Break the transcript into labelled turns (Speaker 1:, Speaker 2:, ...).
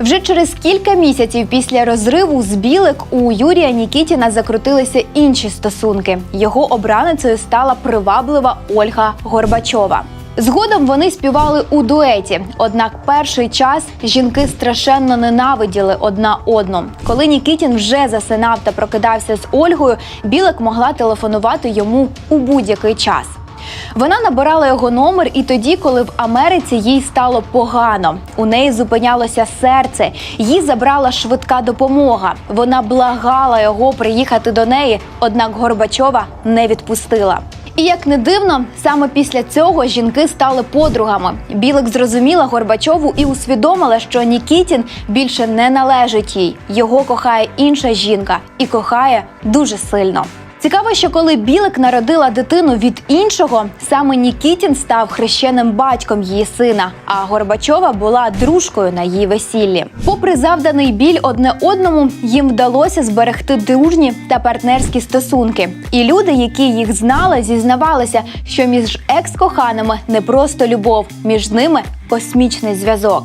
Speaker 1: Вже через кілька місяців після розриву з білик у Юрія Нікітіна закрутилися інші стосунки. Його обраницею стала приваблива Ольга Горбачова. Згодом вони співали у дуеті. Однак перший час жінки страшенно ненавиділи одна одну. Коли Нікітін вже засинав та прокидався з Ольгою, Білик могла телефонувати йому у будь-який час. Вона набирала його номер і тоді, коли в Америці їй стало погано. У неї зупинялося серце, їй забрала швидка допомога. Вона благала його приїхати до неї, однак Горбачова не відпустила. І як не дивно, саме після цього жінки стали подругами. Білик зрозуміла Горбачову і усвідомила, що Нікітін більше не належить їй. Його кохає інша жінка і кохає дуже сильно. Цікаво, що коли Білик народила дитину від іншого, саме Нікітін став хрещеним батьком її сина, а Горбачова була дружкою на її весіллі. Попри завданий біль одне одному, їм вдалося зберегти дружні та партнерські стосунки. І люди, які їх знали, зізнавалися, що між екс-коханими не просто любов, між ними космічний зв'язок.